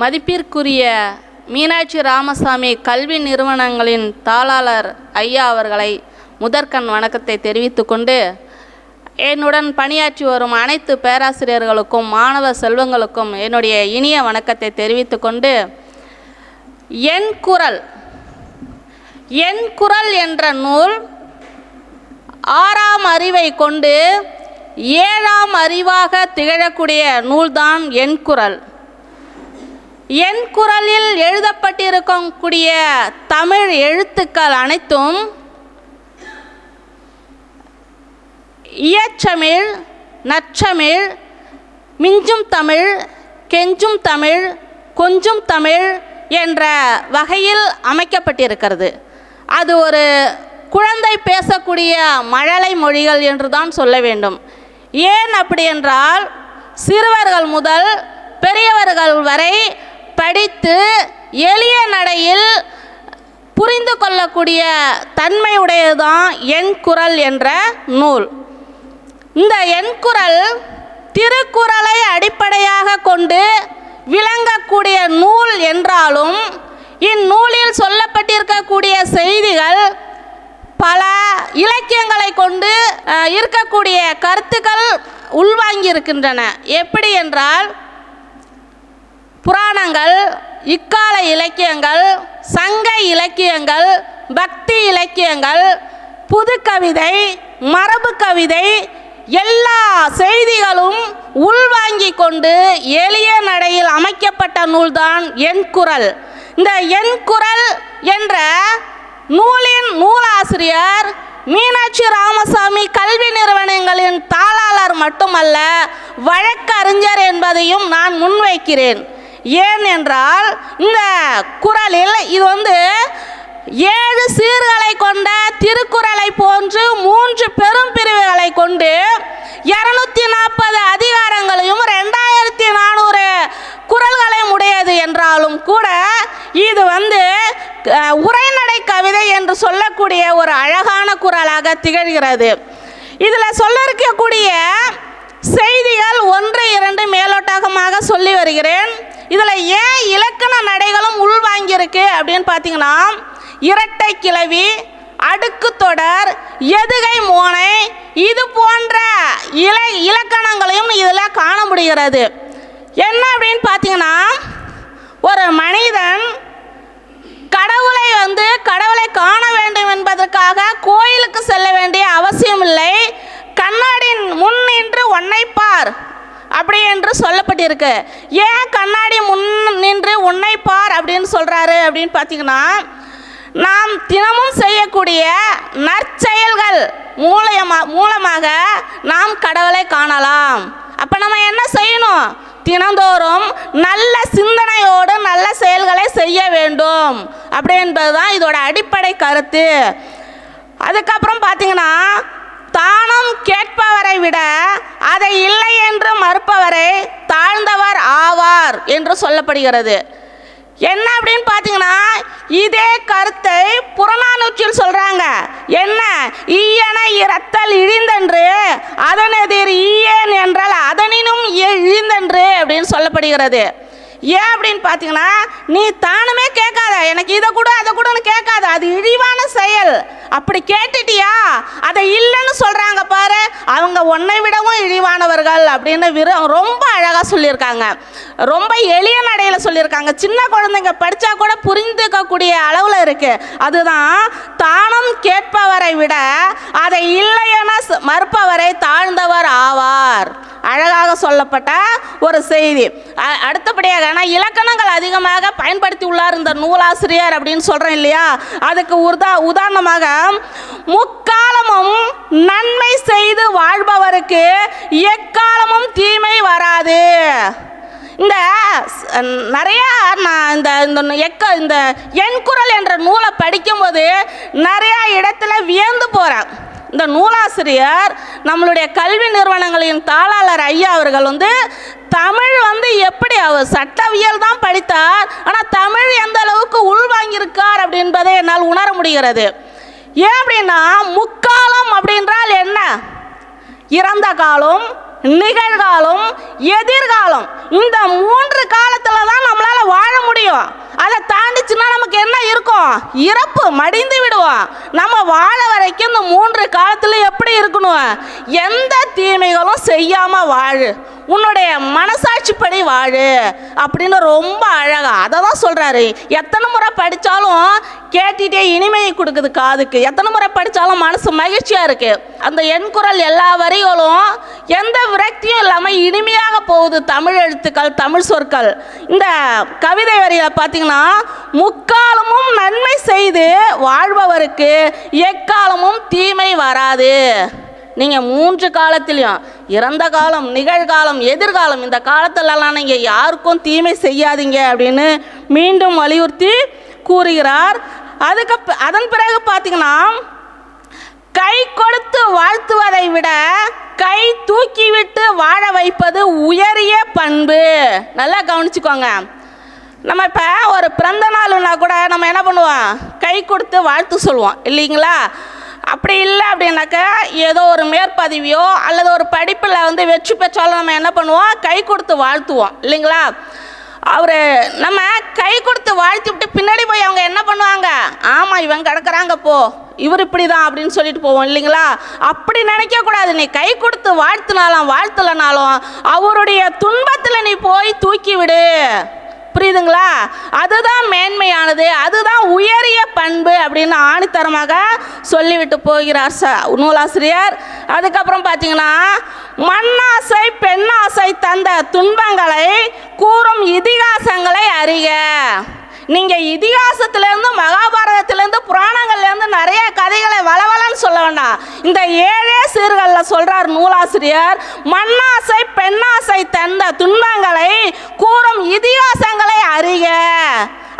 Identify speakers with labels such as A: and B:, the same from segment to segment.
A: மதிப்பிற்குரிய மீனாட்சி ராமசாமி கல்வி நிறுவனங்களின் தாளாளர் ஐயா அவர்களை முதற்கண் வணக்கத்தை தெரிவித்துக்கொண்டு என்னுடன் பணியாற்றி வரும் அனைத்து பேராசிரியர்களுக்கும் மாணவ செல்வங்களுக்கும் என்னுடைய இனிய வணக்கத்தை தெரிவித்துக்கொண்டு என் குரல் என் குரல் என்ற நூல் ஆறாம் அறிவை கொண்டு ஏழாம் அறிவாக திகழக்கூடிய நூல்தான் என் குரல். என் குரலில் எழுதப்பட்டிருக்கக்கூடிய தமிழ் எழுத்துக்கள் அனைத்தும் இயற்றமிழ் நற்றமிழ் மிஞ்சும் தமிழ் கெஞ்சும் தமிழ் கொஞ்சும் தமிழ் என்ற வகையில் அமைக்கப்பட்டிருக்கிறது. அது ஒரு குழந்தை பேசக்கூடிய மழலை மொழிகள் என்று தான் சொல்ல வேண்டும். ஏன் அப்படி என்றால் சிறுவர்கள் முதல் பெரியவர்கள் வரை படித்து எளிய நடையில் புரிந்து கொள்ளக்கூடிய தன்மையுடையதுதான் என் குரல் என்ற நூல். இந்த என் குரல் திருக்குறளை அடிப்படையாக கொண்டு விளங்கக்கூடிய நூல் என்றாலும் இந்நூலில் சொல்லப்பட்டிருக்கக்கூடிய செய்திகள் பல இலக்கியங்களை கொண்டு இருக்கக்கூடிய கருத்துக்கள் உள்வாங்கி இருக்கின்றன எப்படி என்றால் புராணங்கள் இக்கால இலக்கியங்கள் சங்க இலக்கியங்கள் பக்தி இலக்கியங்கள் புது கவிதை மரபு கவிதை எல்லா செய்திகளும் உள்வாங்கி கொண்டு எளிய நடையில் அமைக்கப்பட்ட நூல்தான் என் குரல். இந்த என் குரல் என்ற நூலின் நூலாசிரியர் மீனாட்சி ராமசாமி கல்வி நிறுவனங்களின் தாளாளர் மட்டுமல்ல வழக்கறிஞர் என்பதையும் நான் முன்வைக்கிறேன். ஏன் என்றால் இந்த குரலில் இது வந்து ஏழு சீர்களை கொண்ட திருக்குறளை போன்று மூன்று பெரும் பிரிவுகளை கொண்டு இருநூத்தி நாற்பது அதிகாரங்களையும் ரெண்டாயிரத்தி நானூறு குரல்களையும் உடையது என்றாலும் கூட இது வந்து உரைநடை கவிதை என்று சொல்லக்கூடிய ஒரு அழகான குரலாக திகழ்கிறது. இதில் சொல்ல இருக்கக்கூடிய செய்திகள் ஒன்று இரண்டு மேலோட்டகமாக சொல்லி வருகிறேன். இதில் ஏன் இலக்கண நடைகளும் உள்வாங்கியிருக்கு அப்படின்னு பார்த்தீங்கன்னா இரட்டை கிளவி அடுக்கு தொடர் எதுகை மோனை இது போன்ற இல இலக்கணங்களையும் இதில் காண முடிகிறது. என்ன அப்படின்னு பார்த்தீங்கன்னா ஒரு மனிதன் கடவுளை வந்து கடவுளை காண வேண்டும் என்பதற்காக கோயிலுக்கு செல்ல வேண்டிய அவசியம் இல்லை கண்ணாடியின் முன் நின்று உன்னை பார். அப்படி என்று சொல்லப்பட்டிருக்கு. ஏன் கண்ணாடி முன் நின்று உன்னை பார் அப்படின்னு சொல்கிறாரு அப்படின்னு பார்த்தீங்கன்னா நாம் தினமும் செய்யக்கூடிய நற்செயல்கள் மூலயமா மூலமாக நாம் கடவுளை காணலாம். அப்போ நம்ம என்ன செய்யணும்? தினந்தோறும் நல்ல சிந்தனையோடு நல்ல செயல்களை செய்ய வேண்டும். அப்படி என்பதுதான் இதோட அடிப்படை கருத்து. அதுக்கப்புறம் பார்த்தீங்கன்னா தானும் கேட்பவரை விட அதை இல்லை என்று மறுப்பவரை தாழ்ந்தவர் ஆவார் என்று சொல்லப்படுகிறது. என்ன அப்படின்னு பார்த்தீங்கன்னா இதே கருத்தை புறநானூற்றில் சொல்கிறாங்க என்ன? ஈயன இரத்தல் இழிந்தன்று எதிர் ஈயன் என்றால் அதனினும் இழிந்தன்று அப்படின்னு சொல்லப்படுகிறது. ஏன் அப்படின்னு பார்த்தீங்கன்னா நீ தானுமே கேட்காத எனக்கு இதை கூட அதை கூடன்னு கேட்காத. அது இழிவான செயல். அப்படி கேட்டுட்டியா? அதை இல்லைன்னு சொல்கிறாங்க பாரு. அவங்க உன்னை விடவும் இழிவானவர்கள் அப்படின்னு விரு ரொம்ப அழகாக சொல்லியிருக்காங்க. ரொம்ப எளிய நடையில் சொல்லியிருக்காங்க. சின்ன குழந்தைங்க படித்தா கூட புரிந்துக்கக்கூடிய அளவில் இருக்குது அதுதான் தானம் கேட்பவரை விட அதை இல்லையென மறுப்பவரை தாழ்ந்தவர் ஆவார். அழகாக சொல்லப்பட்ட ஒரு செய்தி. அடுத்தபடியாக நான் இலக்கணங்கள் அதிகமாக பயன்படுத்தி உள்ளார் இந்த நூலாசிரியர் அப்படின்னு சொல்கிறேன் இல்லையா? அதுக்கு உதா உதாரணமாக முக்காலமும் நன்மை செய்து வாழ்பவருக்கு எக்காலமும் தீமை வராது. இந்த நிறையா நான் இந்த இந்த எக்க இந்த எண்குரல் என்ற நூலை படிக்கும்போது நிறையா இடத்துல வியந்து போகிறேன் இந்த நூலாசிரியர் நம்மளுடைய கல்வி நிறுவனங்களின் தாளாளர் ஐயா அவர்கள் வந்து தமிழ் வந்து எப்படி அவர் சட்டவியல் தான் படித்தார் ஆனால் தமிழ் எந்த அளவுக்கு உள்வாங்கியிருக்கார் அப்படின்பதை என்னால் உணர முடிகிறது. ஏன் அப்படின்னா முக்காலம் அப்படின்றால் என்ன? இறந்த காலம் நிகழ்காலம் எதிர்காலம். இந்த மூன்று காலத்தில் தான் முடியும். அதை தாண்டிச்சுன்னா நமக்கு என்ன இருக்கும்? இறப்பு மடிந்து விடுவோம். நம்ம வாழ வரைக்கும் இந்த மூன்று காலத்தில் எப்படி இருக்கணும்? எந்த தீமைகளும் செய்யாமல் வாழு. உன்னுடைய மனசாட்சிப்படி வாழு. அப்படின்னு ரொம்ப அழகா அதை தான் சொல்கிறாரு எத்தனை முறை படித்தாலும் கேட்டுகிட்டே இனிமையை கொடுக்குது காதுக்கு. எத்தனை முறை படித்தாலும் மனசு மகிழ்ச்சியாக இருக்குது அந்த எண்குரல் எல்லா வரிகளும் எந்த இனிமையாக போகுது தமிழ் எழுத்துக்கள் தமிழ் சொற்கள். இந்த கவிதை வரியில் பார்த்தீங்கன்னா முக்காலமும் நன்மை செய்து வாழ்பவருக்கு எக்காலமும் தீமை வராது. நீங்கள் மூன்று காலத்திலையும் இறந்த காலம் நிகழ்காலம் எதிர்காலம் இந்த காலத்திலலாம் நீங்கள் யாருக்கும் தீமை செய்யாதீங்க அப்படின்னு மீண்டும் வலியுறுத்தி கூறுகிறார். அதுக்கு அதன் பிறகு பார்த்தீங்கன்னா கை கொடுத்து வாழ்த்துவதை விட கை தூக்கிவிட்டு வாழ வைப்பது உயரிய பண்பு. நல்லா கவனிச்சுக்கோங்க. நம்ம இப்போ ஒரு பிறந்த நாளுன்னா கூட நம்ம என்ன பண்ணுவோம்? கை கொடுத்து வாழ்த்து சொல்லுவோம். இல்லைங்களா? அப்படி இல்லை அப்படின்னாக்கா ஏதோ ஒரு மேற்பதவியோ அல்லது ஒரு படிப்பில் வந்து வெற்றி பெற்றாலும் நம்ம என்ன பண்ணுவோம்? கை கொடுத்து வாழ்த்துவோம். இல்லைங்களா? அவர் நம்ம கை கொடுத்து வாழ்த்தி விட்டு பின்னாடி போய் அவங்க என்ன பண்ணுவாங்க? ஆமாம் இவன் கிடக்குறாங்க போ. இவர் இப்படி தான் அப்படின்னு சொல்லிட்டு போவோம் இல்லைங்களா? அப்படி நினைக்க கூடாது. நீ கை கொடுத்து வாழ்த்துனாலும் வாழ்த்தலைனாலும் அவருடைய துன்பத்தில் நீ போய் தூக்கி விடு. புரியுதுங்களா? அதுதான் மேன்மையானது. அதுதான் உயரிய பண்பு அப்படின்னு ஆணித்தரமாக சொல்லிவிட்டு போகிறார் ச நூலாசிரியர். அதுக்கப்புறம் பார்த்தீங்கன்னா மண்ணாசை பெண்ணாசை தந்த துன்பங்களை கூறும் இதிகாசங்களை அறிக. நீங்கள் இதிகாசத்துலேருந்து மகாபாரதத்திலேருந்து புராணங்கள்லேருந்து நிறைய கதைகளை வளவலன்னு சொல்ல வேண்டாம். இந்த ஏழே சீர்களில் சொல்கிறார் நூலாசிரியர் மண்ணாசை பெண்ணாசை தந்த துன்பங்களை கூறும் இதிகாசங்களை அறிக.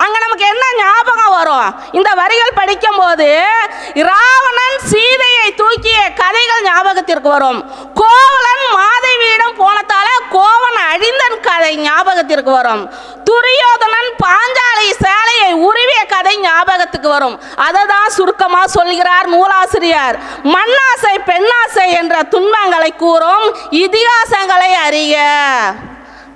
A: அங்கே நமக்கு என்ன ஞாபகம் வரும்? இந்த வரிகள் படிக்கும்போது ராவணன் சீதையை தூக்கிய கதைகள் ஞாபகத்திற்கு வரும். கோவலன் மா போனதால கோவன் அழிந்தன் கதை ஞாபகத்திற்கு வரும். துரியோதனன் பாஞ்சாலை சேலையை உருவிய கதை ஞாபகத்துக்கு வரும். அதை தான் சுருக்கமாக சொல்கிறார் நூலாசிரியர். மண்ணாசை பெண்ணாசை என்ற துன்பங்களை கூறும் இதிகாசங்களை அறிய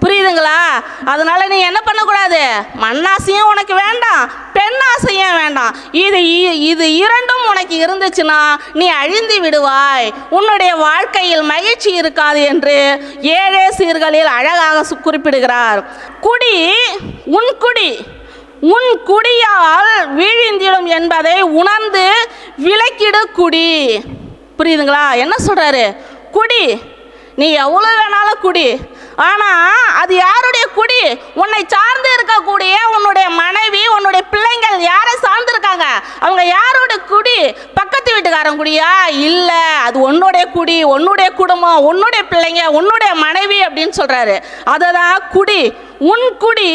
A: புரியுதுங்களா? அதனால நீ என்ன பண்ணக்கூடாது? மண்ணாசையும் உனக்கு வேண்டாம் பெண்ணாசையும் வேண்டாம். இது இ- இது இரண்டும் உனக்கு இருந்துச்சுன்னா நீ அழிந்து விடுவாய். உன்னுடைய வாழ்க்கையில் மகிழ்ச்சி இருக்காது என்று ஏழே சீர்களில் அழகாக குறிப்பிடுகிறார். குடி உன் குடி உன் குடியால் வீழிந்திடும் என்பதை உணர்ந்து விளக்கிடு குடி. புரியுதுங்களா? என்ன சொல்றாரு? குடி நீ எவ்வளோ வேணாலும் குடி. ஆனால் அது யாருடைய குடி? உன்னை சார்ந்து இருக்கக்கூடிய உன்னுடைய மனைவி உன்னுடைய பிள்ளைங்கள் யாரை சார்ந்திருக்காங்க? அவங்க யாரோட குடி? பக்கத்து வீட்டுக்காரன் குடியா? இல்லை அது உன்னுடைய குடி உன்னுடைய குடும்பம் உன்னுடைய பிள்ளைங்க உன்னுடைய மனைவி அப்படின்னு சொல்றாரு. அதை தான் குடி. உன் குடி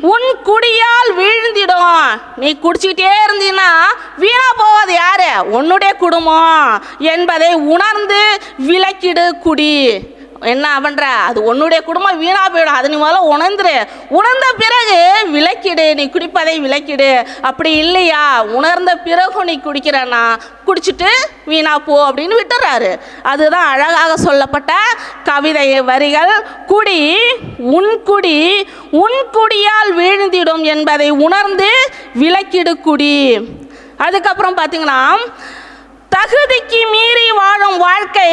A: உன் குடியால் வீழ்ந்திடும். நீ குடிச்சிக்கிட்டே இருந்தீன்னா வீணா போவது யாரு? உன்னுடைய குடும்பம் என்பதை உணர்ந்து விலக்கிடு குடி. என்ன பண்ணுற அது உன்னுடைய குடும்பம் வீணா போயிடும். அது நீ முதல்ல உணர்ந்துரு. உணர்ந்த பிறகு விலக்கிடு நீ குடிப்பதை விளக்கிடு. அப்படி இல்லையா? உணர்ந்த பிறகு நீ குடிக்கிறனா குடிச்சிட்டு வீணா போ அப்படின்னு விட்டுறாரு. அதுதான் அழகாக சொல்லப்பட்ட கவிதை வரிகள். குடி உன் குடி உன் குடியால் வீழ்ந்திடும் என்பதை உணர்ந்து விலக்கிடு குடி. அதுக்கப்புறம் பார்த்தீங்கன்னா தகுதிக்கு மீறி வாழும் வாழ்க்கை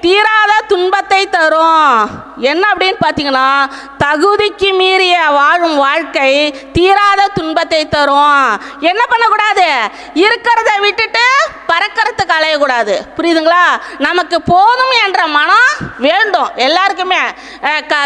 A: தீராத துன்பத்தை தரும். என்ன அப்படின்னு பார்த்தீங்கன்னா தகுதிக்கு மீறிய வாழும் வாழ்க்கை தீராத துன்பத்தை தரும். என்ன பண்ணக்கூடாது? இருக்கிறத விட்டுட்டு பறக்கிறதுக்கு அலையக்கூடாது. புரியுதுங்களா? நமக்கு போதும் என்ற மனம் வேண்டும். எல்லாருக்குமே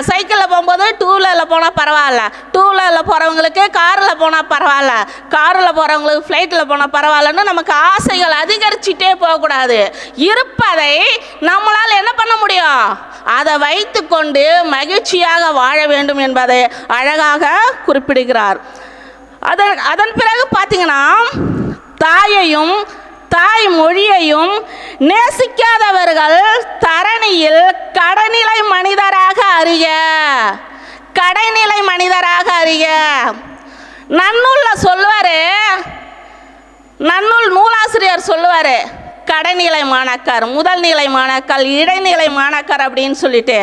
A: சைக்கிளில் போகும்போது டூ வீலரில் போனால் பரவாயில்ல. டூ வீலரில் போகிறவங்களுக்கு காரில் போனால் பரவாயில்ல. காரில் போகிறவங்களுக்கு ஃப்ளைட்டில் போனால் பரவாயில்லன்னு நமக்கு ஆசைகள் அதிகரிச்சுட்டே போகக்கூடாது. இருப்பதை நம்மளால் என்ன பண்ண முடியும்? அதை வைத்துக்கொண்டு மகிழ்ச்சியாக வாழ வேண்டும் என்பதை அழகாக குறிப்பிடுகிறார். அதன் அதன் பிறகு பார்த்தீங்கன்னா தாயையும் தாய் மொழியையும் நேசிக்காதவர்கள் தரணியில் கடைநிலை மனிதராக அறிய கடைநிலை மனிதராக அறிய நன்னூலில் சொல்லுவார் நன்னூல் நூலாசிரியர் சொல்லுவார் கடைநிலை மாணாக்கர் முதல் நிலை மாணாக்கர் இடைநிலை மாணாக்கர் அப்படின்னு சொல்லிட்டு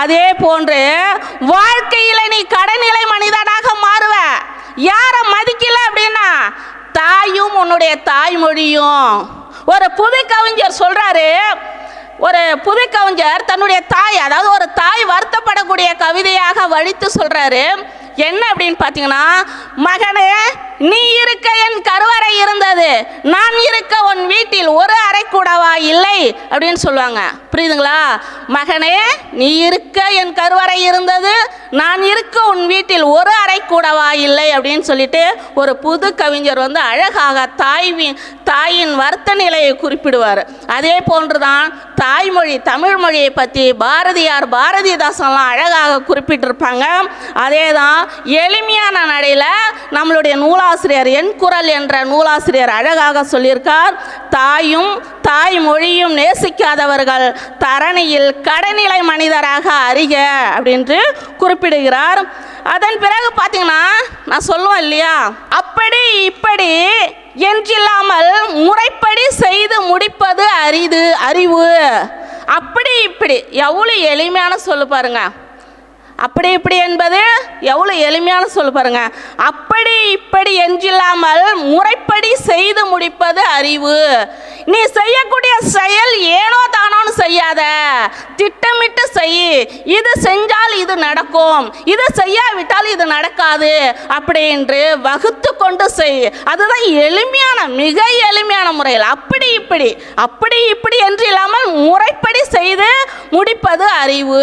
A: அதே போன்று வாழ்க்கையில் நீ கடைநிலை மனிதனாக மாறுவ. யாரை மதிக்கல அப்படின்னா தாயும் உன்னுடைய தாய்மொழியும். ஒரு புவி கவிஞர் சொல்றாரு ஒரு புவி கவிஞர் தன்னுடைய தாய் அதாவது ஒரு தாய் வருத்தப்படக்கூடிய கவிதையாக வழித்து சொல்றாரு. என்ன அப்படின்னு பார்த்தீங்கன்னா மகனே நீ இருக்க என் கருவறை இருந்தது. நான் இருக்க உன் வீட்டில் ஒரு அறை கூடவா? இல்லை. அப்படின்னு சொல்லுவாங்க. புரியுதுங்களா? மகனே நீ இருக்க என் கருவறை இருந்தது. நான் இருக்க உன் வீட்டில் ஒரு அறை கூடவா? இல்லை. அப்படின்னு சொல்லிட்டு ஒரு புது கவிஞர் வந்து அழகாக தாய்வின் தாயின் வருத்த நிலையை குறிப்பிடுவார். அதே போன்றுதான் தாய்மொழி தமிழ் மொழியை பற்றி பாரதியார் பாரதிதாசன்லாம் அழகாக குறிப்பிட்டிருப்பாங்க. அதே தான் எளிமையான நடையில் நம்மளுடைய நூலாசிரியர் என் குரல் என்ற நூலாசிரியர் அழகாக சொல்லியிருக்கார். தாயும் தாய் மொழியும் நேசிக்காதவர்கள் தரணியில் கடைநிலை மனிதராக அறிக அப்படின்று குறிப்பிடுகிறார். அதன் பிறகு பார்த்தீங்கன்னா நான் சொல்லுவேன் இல்லையா? அப்படி இப்படி என்றில்லாமல் முறைப்படி செய்து முடிப்பது அரிது அறிவு. அப்படி இப்படி. எவ்வளோ எளிமையான சொல்லு பாருங்கள் அப்படி இப்படி என்பது எவ்வளோ எளிமையான சொல் பாருங்க. அப்படி இப்படி என்றில்லாமல் முறைப்படி செய்து முடிப்பது அறிவு. நீ செய்யக்கூடிய செயல் ஏனோ தானோன்னு செய்யாத. திட்டமிட்டு செய். இது செஞ்சால் இது நடக்கும். இது செய்யாவிட்டால் இது நடக்காது. அப்படி என்று வகுத்து கொண்டு செய். அதுதான் எளிமையான மிக எளிமையான முறையில். அப்படி இப்படி அப்படி இப்படி என்று இல்லாமல் முறைப்படி செய்து முடிப்பது அறிவு.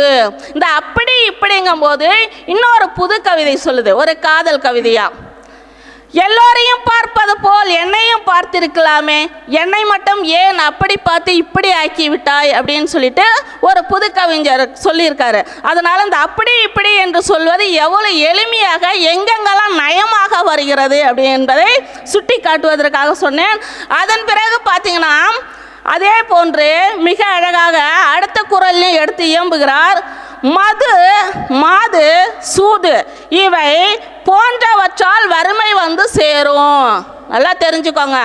A: இந்த அப்படி இப்படிங்கும்போது இன்னொரு புது கவிதை சொல்லுது. ஒரு காதல் கவிதையாக எல்லோரையும் பார்ப்பது போல் என்னையும் பார்த்திருக்கலாமே. என்னை மட்டும் ஏன் அப்படி பார்த்து இப்படி ஆக்கி விட்டாய் அப்படின்னு சொல்லிட்டு ஒரு புது கவிஞர் சொல்லியிருக்காரு. அதனால் இந்த அப்படி இப்படி என்று சொல்வது எவ்வளவு எளிமையாக எங்கெங்கெல்லாம் நயமாக வருகிறது அப்படி என்பதை சுட்டி காட்டுவதற்காக சொன்னேன். அதன் பிறகு பார்த்தீங்கன்னா அதே போன்று மிக அழகாக அடுத்த குரலையும் எடுத்து இயம்புகிறார். மது மாது சூது இவை போன்றவற்றால் வறுமை வந்து சேரும். நல்லா தெரிஞ்சுக்கோங்க.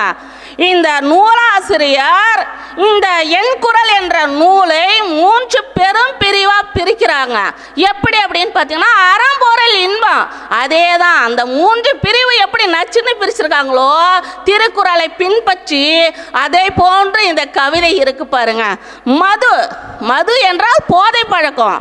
A: இந்த நூலாசிரியர் இந்த என் குரல் என்ற நூலை மூன்று பெரும் பிரிவாக பிரிக்கிறாங்க. எப்படி அப்படின்னு பார்த்தீங்கன்னா அறம்பொருள் இன்பம். அதே தான் அந்த மூன்று பிரிவு எப்படி நச்சுன்னு பிரிச்சிருக்காங்களோ திருக்குறளை பின்பற்றி அதே போன்று இந்த கவிதை இருக்கு பாருங்க. மது மது என்றால் போதை பழக்கம்.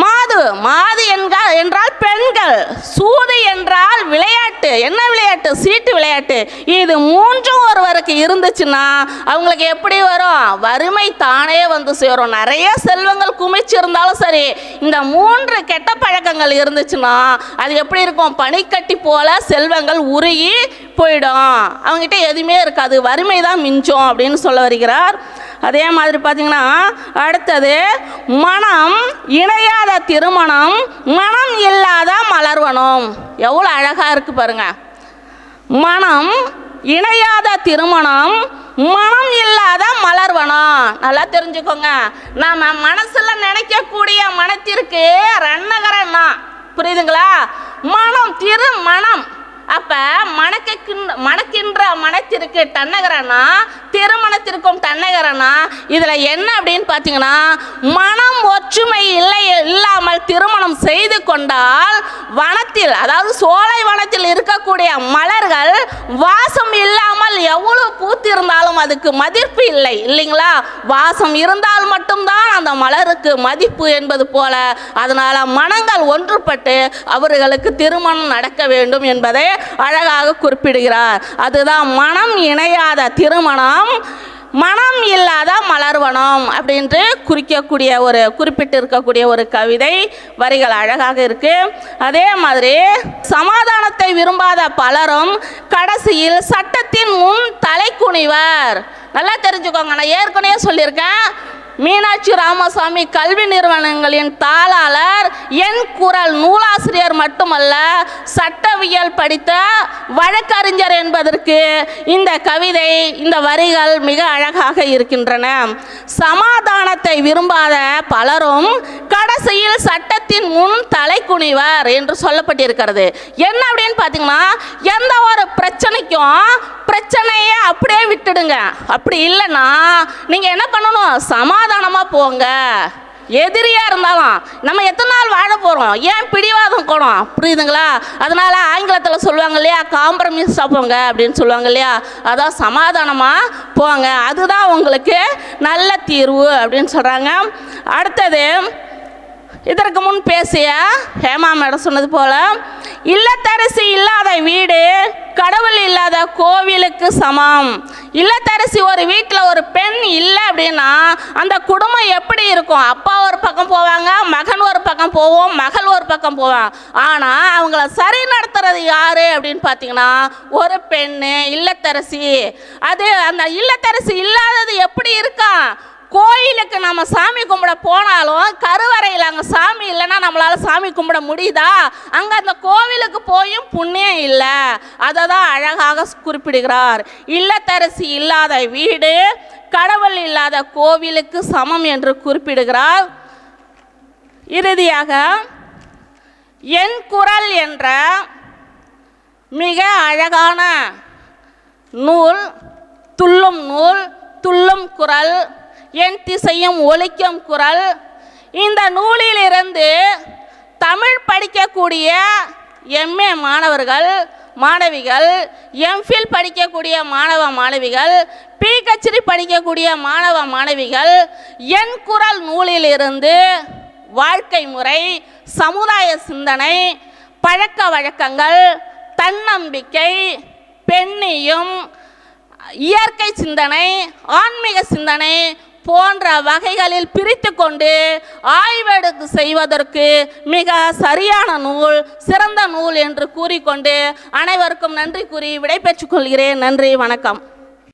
A: மாது மாது என்க என்றால் பெண்கள் சூது என்றால் விளையாட்டு. என்ன விளையாட்டு? சீட்டு விளையாட்டு. இது மூன்றும் ஒருவருக்கு இருந்துச்சுன்னா அவங்களுக்கு எப்படி வரும்? வறுமை தானே வந்து சேரும். நிறைய செல்வங்கள் குமிச்சிருந்தாலும் சரி இந்த மூன்று கெட்ட பழக்கங்கள் இருந்துச்சுன்னா அது எப்படி இருக்கும்? பனிக்கட்டி போல செல்வங்கள் உருகி போயிடும். அவங்ககிட்ட எதுவுமே இருக்காது. வறுமை தான் மிஞ்சும் அப்படின்னு சொல்ல வருகிறார் அதே மாதிரி பார்த்தீங்கன்னா அடுத்தது மனம் இணையாத திருமணம் மனம் இல்லாத மலர்வனம். எவ்வளோ அழகாக இருக்குது பாருங்க. மனம் இணையாத திருமணம் மனம் இல்லாத மலர்வனம். நல்லா தெரிஞ்சுக்கோங்க. நம்ம மனசில் நினைக்கக்கூடிய மனத்திற்கு ரன்னகரன்னா புரியுதுங்களா? மனம் திரு மனம் அப்ப மணக்கின்ற மணக்கின்ற மனத்திற்கு தன்னகரனா திருமணத்திற்கும் தன்னகரனா? இதுல என்ன அப்படின்னு பார்த்தீங்கன்னா மனம் ஒற்றுமை இல்லை இல்லாமல் திருமணம் செய்து கொண்டால் வனத்தில் அதாவது சோலை வனத்தில் இருக்கக்கூடிய மலர்கள் வாசம் இல்லாமல் எவ்வளவு பூத்திருந்தாலும் அதுக்கு மதிப்பு இல்லை இல்லைங்களா? வாசம் இருந்தால் மட்டும்தான் அந்த மலருக்கு மதிப்பு என்பது போல அதனால மனங்கள் ஒன்றுபட்டு அவர்களுக்கு திருமணம் நடக்க வேண்டும் என்பதை அழகாக குறிப்பிடுகிறார். அதுதான் மனம் இணையாத திருமணம் மனம் இல்லாத மலர்வனம் அப்படின்ட்டு குறிக்கக்கூடிய ஒரு குறிப்பிட்டு இருக்கக்கூடிய ஒரு கவிதை வரிகள் அழகாக இருக்கு. அதே மாதிரி சமாதானத்தை விரும்பாத பலரும் கடைசியில் சட்டத்தின் முன் தலை குனிவர் நல்லா தெரிஞ்சுக்கோங்க நான் ஏற்கனவே சொல்லியிருக்கேன். மீனாட்சி ராமசாமி கல்வி நிறுவனங்களின் தாளாளர் என் குரல் நூலாசிரியர் மட்டுமல்ல சட்டவியல் படித்த வழக்கறிஞர் என்பதற்கு இந்த கவிதை இந்த வரிகள் மிக அழகாக இருக்கின்றன. சமாதானத்தை விரும்பாத பலரும் கடைசியில் சட்டத்தின் முன் தலை குனிவர் என்று சொல்லப்பட்டிருக்கிறது. என்ன அப்படின்னு பார்த்தீங்கன்னா எந்த ஒரு பிரச்சனைக்கும் பிரச்சனையை அப்படியே விட்டுடுங்க. அப்படி இல்லைன்னா நீங்கள் என்ன பண்ணணும்? சமாதானமாக போங்க. எதிரியாக இருந்தாலும் நம்ம எத்தனை நாள் வாழ போகிறோம் ஏன் பிடிவாதம் கூடும் புரியுதுங்களா? அதனால் ஆங்கிலத்தில் சொல்லுவாங்க இல்லையா காம்ப்ரமைஸாக போங்க அப்படின்னு சொல்லுவாங்க இல்லையா? அதான் சமாதானமாக போங்க. அதுதான் உங்களுக்கு நல்ல தீர்வு அப்படின்னு சொல்கிறாங்க அடுத்தது இதற்கு முன் பேசிய ஹேமா மேடம் சொன்னது போல இல்லத்தரசி இல்லாத வீடு கடவுள் இல்லாத கோவிலுக்கு சமம். இல்லத்தரசி ஒரு வீட்டில் ஒரு பெண் இல்லை அப்படின்னா அந்த குடும்பம் எப்படி இருக்கும்? அப்பா ஒரு பக்கம் போவாங்க மகன் ஒரு பக்கம் போவோம் மகள் ஒரு பக்கம் போவாங்க. ஆனால் அவங்கள சரி நடத்துறது யாரு? அப்படின்னு பார்த்தீங்கன்னா ஒரு பெண்ணு இல்லத்தரசி. அது அந்த இல்லத்தரசி இல்லாதது எப்படி இருக்கான் கோயிலுக்கு நம்ம சாமி கும்பிட போனாலும் கருவறையில் அங்கே சாமி இல்லைன்னா நம்மளால் சாமி கும்பிட முடியுதா? அங்கே அந்த கோவிலுக்கு போயும் புண்ணியம் இல்லை. அதை தான் அழகாக குறிப்பிடுகிறார். இல்லத்தரசி இல்லாத வீடு கடவுள் இல்லாத கோவிலுக்கு சமம் என்று குறிப்பிடுகிறார். இறுதியாக என் குரல் என்ற மிக அழகான நூல் துள்ளும் நூல் துள்ளும் குரல் என் திசையும் ஒலிக்கும் குரல். இந்த நூலிலிருந்து தமிழ் படிக்கக்கூடிய எம்ஏ மாணவர்கள் மாணவிகள் எம்ஃபில் படிக்கக்கூடிய மாணவ மாணவிகள் பிஹெச்டி படிக்கக்கூடிய மாணவ மாணவிகள் என் குரல் நூலிலிருந்து வாழ்க்கை முறை சமுதாய சிந்தனை பழக்க வழக்கங்கள் தன்னம்பிக்கை பெண்ணியும் இயற்கை சிந்தனை ஆன்மீக சிந்தனை போன்ற வகைகளில் பிரித்து கொண்டு ஆய்வெடுத்து செய்வதற்கு மிக சரியான நூல் சிறந்த நூல் என்று கூறிக்கொண்டு அனைவருக்கும் நன்றி கூறி விடைபெற்றுக் கொள்கிறேன். நன்றி வணக்கம்.